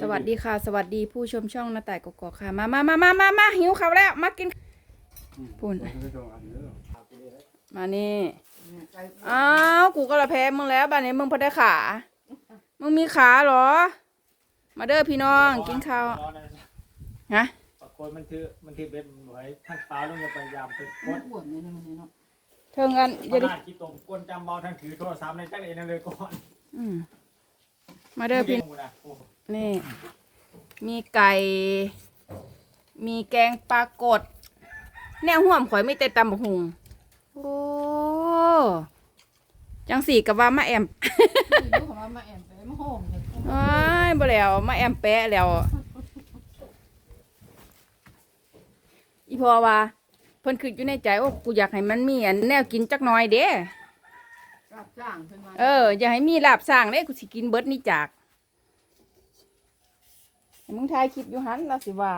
สวัสดีค่ะ สวัสดีผู้ชมช่องหน้าแต่ายกกอกค่ะ มามามามามามาหิวข้าวแล้ว มากินปุ่นมานี่อ้าวกูก็ละแพ้มึงแล้วบ้านนี้มึงพอได้ขา มึงมีขาเหรอ มาเด้อพี่น้องกินข้าวฮะปรากฏมันคือมันคือเบ็ดไว้ทั้งฟ้าลงจะพยายามเป็นกดอ้วนเลยนะมันเนี่ยเนาะเทิงกันขอย่าดินาดที่ตรงก้นจำเบาทั้งถือโทรศัพท์ในจักรเอ็นเลยก่อนอืมมาเด้อพี่เก่งกู นะโอ้โหนี่ มีไก่ มีแกงปลากดแนวห่วมข่อยไม่เตะตำบักหุงโอ้จังสีกับว่ามาแอมรู้ของว่ามาแอมไปมาโฮมเลยอ้ายบ่แล้วมาแอมแปะแล้ว อีพอว่า เพิ่นคืออยู่ในใจโอ้กูอยากให้มันมีอันแนวกินจักหน่อยเด้ รับจ้างเพิ่นว่าเออ อย่าให้มีลาบสร้างเด้กูสิกินเบิดนี่จากให้ มึงถ่ายคลิปอยู่หันเราสิว่า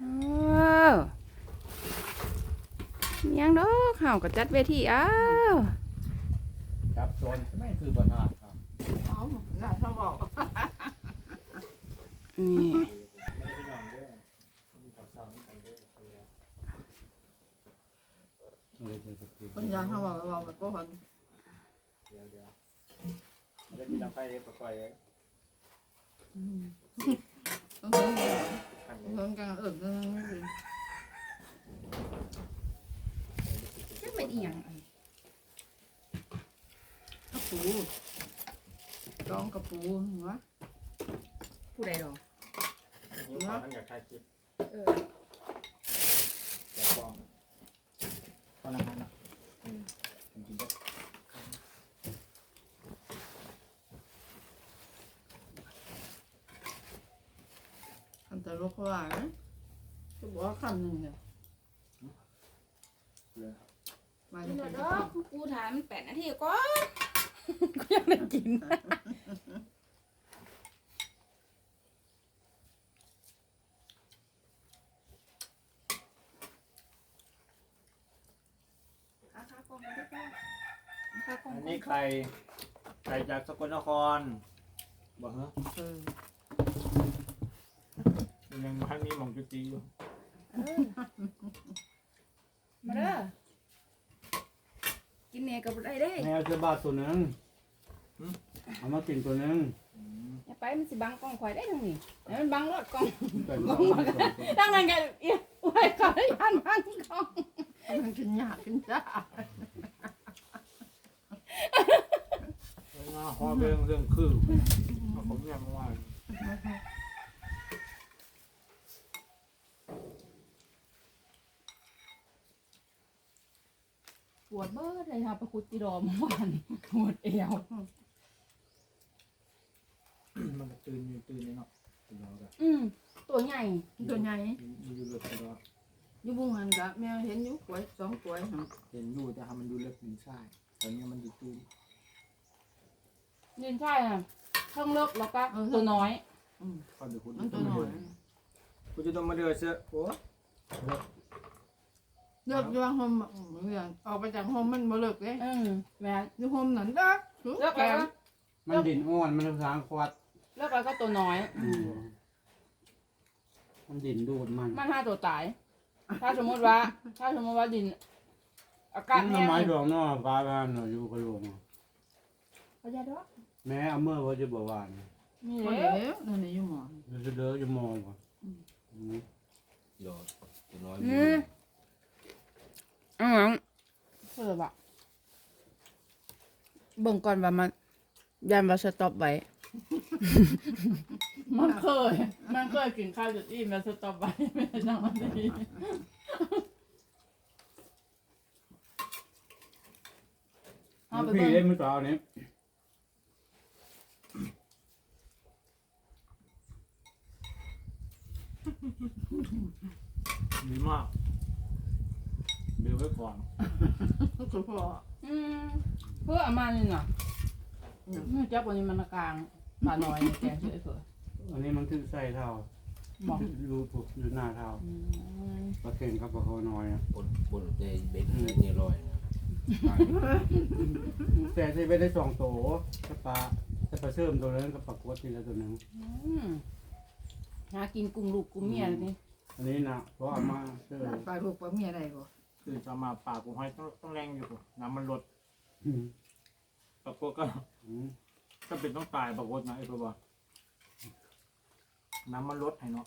อ้าวมีหยังดอกเฮาก็จัดเวทีอ้าวจับโจรไม่คือปัญหาครับเอาหลานเขาบอกนี่ ไม่ได้พี่น้องเด้อมีข่าวสารมีกันเด้อ คนยางเขาบอกว่าแบบก็คน เดี๋ยวเดี๋ยวไม่ได้มีน้ำไฟ ประกอบเลยต้องเพิ่นขันเพิ่นกันเอิ่มนั่นไม่เป็นจักเป็นอีหยังอันกระปูจองกระปูหัวผู้ใดดอกนิ้วขอท่านอยากถ่ายคลิป เออ อยากฟ้องตอนนั้นนะจริงๆก็ คันแต่ลูกเขาว่านะก็บอกว่าคำหนึ่งเนี่ยเลยมากิจะนเป็นดอกกูถามมันแปดนาทีก่อนกูยังได้กินค่าคอมค่าคอมค่าคอมอันนี้ใครใครจากสกลนครบอกเหรอเออ ยังพันมีหมองจุตีอยู่มาเด้อกินเนี่ยกับได้เด้ให้เอาเสื้อบาทตัวหนึงเอามากินตัวหนึงอย่าไปมันสิบังกล้องข่อยได้ทั้งนี้ให้มันบังรถกล้องแต่เอามาสองตัวตั้งงานกันเอี้ยไว้ก่อนยันบังกล้องมันกินยากกินจ้างาฮอเรื่องเรื่องคือเอาผมเนี่ยมาว่า ปวดเบิดเลยค่ะไปขุดจีดอมเมื่อวานปวดเอวมันก็ตื่นอยู่ตื่นนี่เนาะตื่นแล้วก็อืมตัวใหญ่ตัวใหญ่มันอยู่เลือดแล้วอยู่บุ้งหันกะแม่เห็นอยู่กล้วยสองกล้วยหั่นเห็นอยู่แต่ทำมันดูเลือดดีใช่ตอนนี้มันอยู่ตื่นยืนใช่อะทั้งเลิกแล้วก็ตัวน้อยอืมเขาดูคุณมันตัวน้อยคุณจะต้องมาเดือดเสื้อโอ้ เลือกอยู่ว่าโฮมอืมเรื่องออกไปจากโฮมมันบ่เลิกเลยอืมแม่อยู่โฮมนั่นเด้อเลิกแล้วก็มันดินอ่อนมันสางควัดเลิกแล้วก็ตัวน้อย มันดินดูดมันมันห้าตัวตาย ถ้าสมมติว่า ถ้าสมมติว่าดิน อากาศหน่แห้องไม้ดอกเนอกปลาบ้านเนาะอยู่กระโหลกเขาจะดอกแม่เอาเมื่อว่าจะบอกว่ามีคนแล้เดียววนั่นนี่อยู่หมอนจะจะเด้อจะมองก่อนอืมดอกตัวน้อยอืม อืมเสือบ่ะเบิ่งก่อนว่ามันยันว่าสต็อปไว้ มันเคย มันเคยกินข้าวจุดอิ่มแล้วสต็อปไว้ไม่ได้นั่งมันดีเอาไปพี่เบิ่ง เล่นมือเปล่าเนี่ยดีมาก เดี๋ยวไว้ก่อนคือพ่ออืมเพื่อเอามานี่น่ะนี่จับวันนี้มันมากลางปลาน้อยแกงเฉยเผื่ออันนี้มันคือใส่เท่าบอกรูผูกอยู่หน้าเท่าอืมปลาเค็งกับปลาคอน้อยอะบนบนในเบ็ดอะไรเนี่ยลอยนะแต่ที่ไปได้สองโตกับปลาแต่ปลาเชื่อมตัวนั้นกับปลากดนี่แล้วตัวหนึงอืมหากินกุ้งลูกกุ้งเมียนี่อันนี้นะเพราะเอามาเชื่อ ปลาลูกปลาเมียอะไรบ่ คือจะมาปากกูห้อยต้องต้องแรงอยู่น้ำมันลดอืมปรากฏก็อืมก็เป็นต้องตายปรากฏนะไอ้ตัวบ่น้ำมันลดให้เนาะ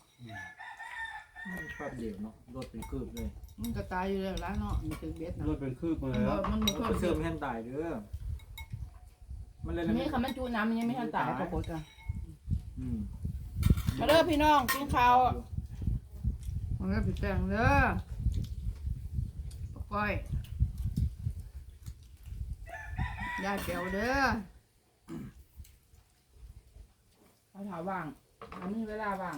มันแป๊บเดียวเนาะลดเป็นคืบเลยมันก็ตายอยู่แล้วล่ะเนาะมันถึงเบ็ดรเนาะถเป็นคืบมามันแล้บ่วมันบ่มันค่อยก็เสื่เสื่ออมมแห้งตายเด้อมันเลยนี่คำมันจูน้ำมันยังไม่ทันตายปรากฏกันอืมมาเด้อพี่น้องกินข้าว มันก็ผิดแปลงเด้อปลา ก้อยยายแก้วเด้อเขาถามว่างเขามีเวลาว่าง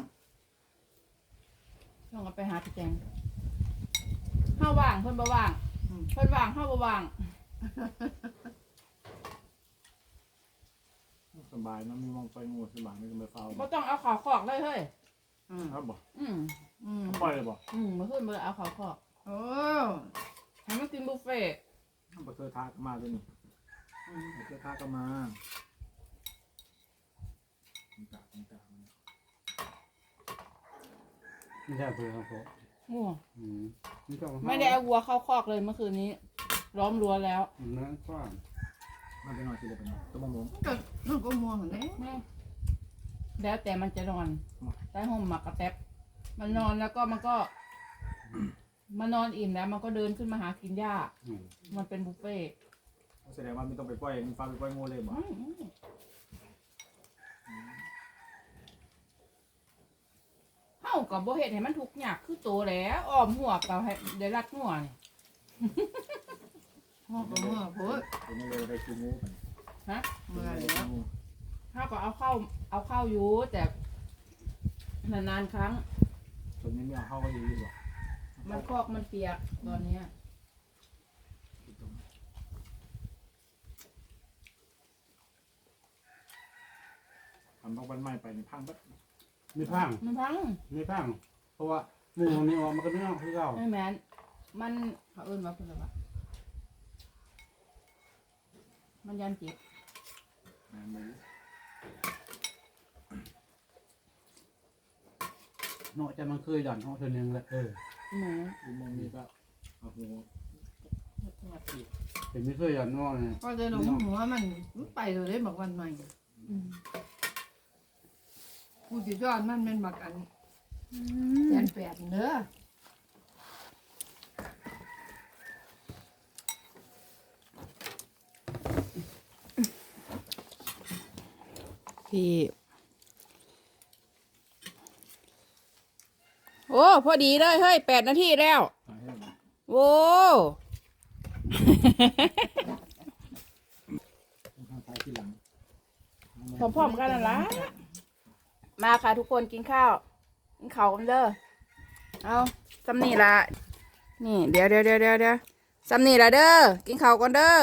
ต้องเอาไปหาพี่แจงเข้าว่างเพิ่นบ่ว่างเพิ่นว่างเข้าบ่ว่างสบายเนาะมีมองไปงูสบายไม่ต้องไปเฝ้าบ่ต้องเอาขาวขอกเลยเฮ้ยอืมครับบอกอืมอืมปล่อยเลยบอกอืมเมื่อคืนเมื่อเอาขาวขอกโอ้ ให้มันกินบุฟเฟ่ต์ปเคยทากมาตัวนี้ปเคยทากก็มามันกะมันกะมันไม่ใช่เพื่อนเขาโอ้อืมนี่ก็ไม่ได้เอาวัวเข้าคอกเลยเมื่อคืนนี้ ล้อมรั้วแล้วนั่นกว้างมันไปนอนสิเลยเป็นตัวมะม่วงมันก็มันก็ม่วงเด้แม่แล้วแต่มันจะนอนใต้ห่มหมักกระแตบมันนอนแล้วก็มันก็ มานอนอิ่มแล้วมันก็เดินขึ้นมาหากินหญ้า อืมมันเป็นบุฟเฟ่ต์แสดงว่าไม่ต้องไปปล่อยมันฟ้าไปปล่อยงูเลยบอกอืมอืมเฮากับบ่เฮ็ดให้มันทุกข์ยากคือโตแล้วอ้อมหัวกับให้ได้รัดหัวนี่ห้องก็ม่วงโพดตัวนี้เลยได้กินงูกันเมื่อไหร่ได้แล้วงูเฮาก็เอาเข้า เอาเข้าอยู่แต่นานๆครั้งตัวนี้ไม่เอาเข้าก็ดีดีกว่า มันคอกมันเปียกตอนเนี้ยทำต้องวันใหม่ไปในพังบัดมีพังมันพังมีพังเพราะว่าหมูนี่ออกมันก็ไม่ออกคือเก่าไม่แม่นมันเขาเอิ้นว่าเพิ่นว่ามันยันเจ็บนะมือเนาะจะมันเคยหย่อนห้องเธอนึงแหละเออ หมูดูมองนี้ก็เอาหัวงัดปีกเห็นไม่เคยหย่อนนอกเลยก็จะลงหัวมันมันไปเลยได้บอกวันใหม่อืมกูจะยอดมันเป็นบักอันแสนแปดเด้อพี่ โอ้พอดีเลยเฮ้ยแปดนาทีแล้วเอาให้ได้โว้ทางซ้ายที่หลังพร้อมๆกันนั่นละมาค่ะทุกคนกินข้าว กินข้าวกันเด้อเอาสำนี่ละนี่ เดี๋ยวเดี๋ยวเดี๋ยวเดี๋ยวเดี๋ยวสำนี่ละเด้อกินข้าวกันเด้อ